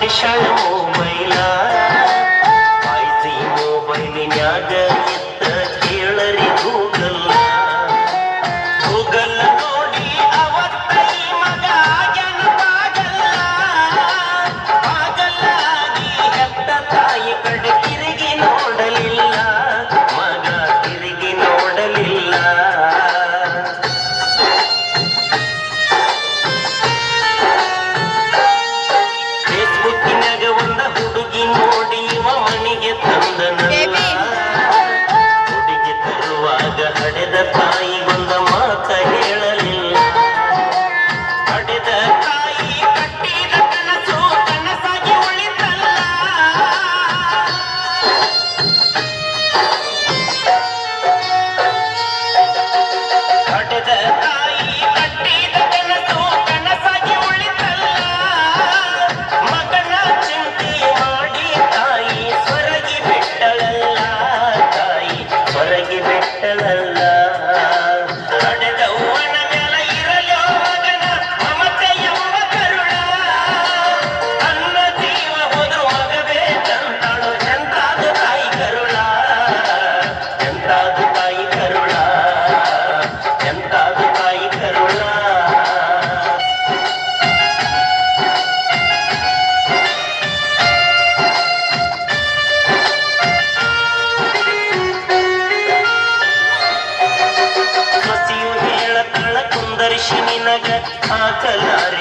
ತಾಯಿ ಕೊಡಿಶಾಳ la ನಿನಗ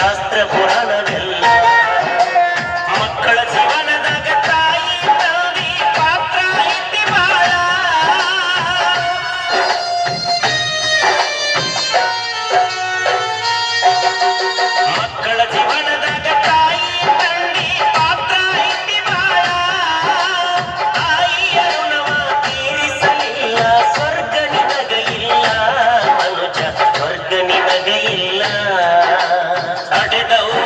ಶಾಸ್ತ್ರ ಪುರಾಣವೆಲ್ಲ ಮಕ್ಕಳ ಜೀವನದಾಗ ತಾಯಿ ತಂದೆ ಪಾತ್ರ ಇದ್ದಿ ಬಾಳ. ಮಕ್ಕಳ ಜೀವನದಾಗ ತಾಯಿ, ತಂದಿ, ಪಾತ್ರ ಇದ್ದಿ ಬಾಳ. ತಾಯಿಯ ಋಣವ ತೀರಿಸಲಿಲ್ಲ, ಸ್ವರ್ಗ ನಿನಗ ಇಲ್ಲ ಮನುಜ ಸ್ವರ್ಗ ನಿನಗ ಇಲ್ಲ. no